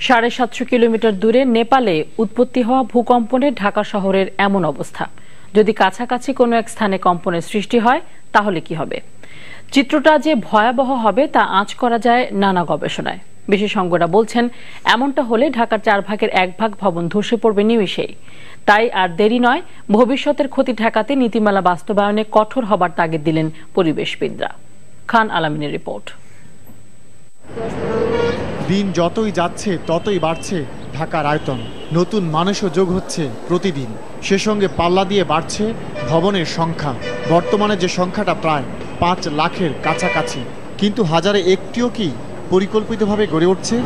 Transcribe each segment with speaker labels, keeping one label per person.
Speaker 1: সাড়ে সাতশো কিলোমিটার দূরে নেপালে উৎপত্তি হওয়া ভূকম্পনে ঢাকা শহরের এমন অবস্থা। যদি কাছাকাছি কোনো এক স্থানে কম্পনের সৃষ্টি হয়, তাহলে কি হবে? চিত্রটা যে ভয়াবহ হবে, তা আঁচ করা যায় নানা গবেষণায়। বিশেষজ্ঞরা বলছেন, এমনটা হলে ঢাকার চার ভাগের এক ভাগ ভবন ধসে পড়বে নিমিশেই তাই আর দেরি নয়, ভবিষ্যতের ক্ষতি ঠেকাতে নীতিমালা বাস্তবায়নে কঠোর হবার তাগিদ দিলেন পরিবেশবিদরা। খান আলামিনের রিপোর্ট।
Speaker 2: দিন যতই যাচ্ছে, ততই বাড়ছে ঢাকার আয়তন। নতুন মানুষও যোগ হচ্ছে প্রতিদিন। সে সঙ্গে পাল্লা দিয়ে বাড়ছে ভবনের সংখ্যা। বর্তমানে যে সংখ্যাটা প্রায় পাঁচ লাখের কাছাকাছি। কিন্তু হাজারে একটিও কি পরিকল্পিতভাবে গড়ে উঠছে?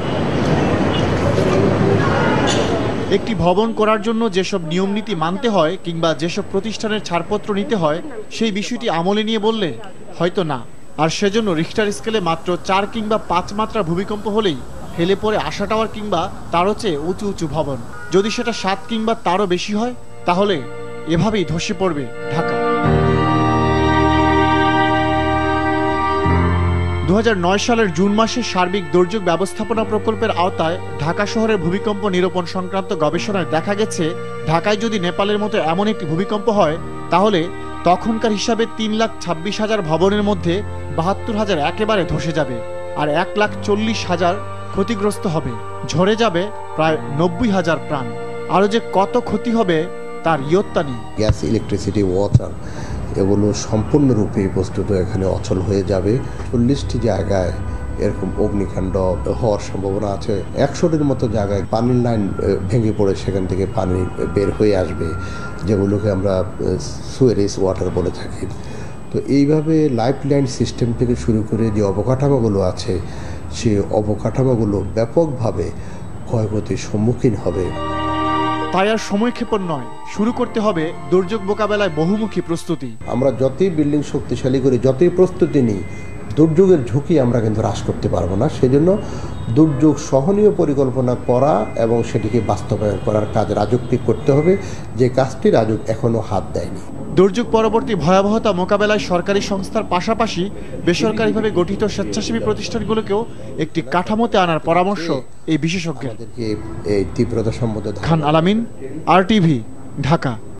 Speaker 2: একটি ভবন করার জন্য যেসব নিয়মনীতি মানতে হয় কিংবা যেসব প্রতিষ্ঠানের ছাড়পত্র নিতে হয়, সেই বিষয়টি আমলে নিয়ে বললে হয়তো না। আর সেজন্য রিক্টার স্কেলে মাত্র চার কিংবা পাঁচ মাত্রা ভূমিকম্প হলেই হেলে পড়ে আশা টাওয়ার কিংবা তারও চেয়ে উঁচু উঁচু ভবন। যদি সেটা সাত কিংবা তারও বেশি হয়, তাহলে এভাবেই ধসে পড়বে ঢাকা। দু সালের জুন মাসে সার্বিক দুর্যোগ ব্যবস্থাপনা প্রকল্পের আওতায় ঢাকা শহরের ভূমিকম্প নিরূপণ সংক্রান্ত গবেষণায় দেখা গেছে, ঢাকায় যদি নেপালের মতো এমন একটি ভূমিকম্প হয়, তাহলে তখনকার হিসাবে তিন লাখ ছাব্বিশ হাজার ভবনের মধ্যে বাহাত্তর হাজার একেবারে ধসে যাবে, আর এক লাখ চল্লিশ হাজার ক্ষতিগ্রস্ত হবে। ঝরে যাবে প্রায় নব্বই হাজার প্রাণ। আরও যে কত ক্ষতি হবে, তার ইয়ত্তা নেই।
Speaker 3: গ্যাস ইলেকট্রিসিটি ওয়াটার এগুলো সম্পূর্ণরূপে বস্তুত এখানে অচল হয়ে যাবে। চল্লিশটি জায়গায় এরকম অগ্নিকাণ্ড হওয়ার সম্ভাবনা আছে। একশোটির মতো জায়গায় পানির লাইন ভেঙে পড়ে সেখান থেকে পানি বের হয়ে আসবে, যেগুলোকে আমরা সুয়ারেজ ওয়াটার বলে থাকি। তো এইভাবে লাইফ লাইন সিস্টেম থেকে শুরু করে যে অবকাঠামোগুলো আছে সে অবকাঠামোগুলো ব্যাপকভাবে ক্ষয়ক্ষতির সম্মুখীন হবে।
Speaker 2: তাই আর সময়ক্ষেপণ নয় শুরু করতে হবে দুর্যোগ মোকাবেলায় বহুমুখী প্রস্তুতি।
Speaker 3: আমরা যতই বিল্ডিং শক্তিশালী করি যতই প্রস্তুতি নিই দুর্যোগের ঝুঁকি আমরা কিন্তু হ্রাস করতে পারব না। সেজন্য দুর্যোগ সহনীয় পরিকল্পনা করা এবং সেটিকে বাস্তবায়ন করার কাজ রাজুককে করতে হবে। যে কাজটি রাজুক এখনও হাত দেয়নি।
Speaker 2: দুর্যোগ পরবর্তী ভয়াবহতা মোকাবেলায় সরকারি সংস্থার পাশাপাশি বেসরকারিভাবে গঠিত স্বেচ্ছাসেবী প্রতিষ্ঠানগুলোকেও একটি কাঠামোতে আনার পরামর্শ এই বিশেষজ্ঞের।
Speaker 3: আমাদেরকে এই তীব্রতা সম্বন্ধে
Speaker 2: খান আলামিন আর টিভি ঢাকা।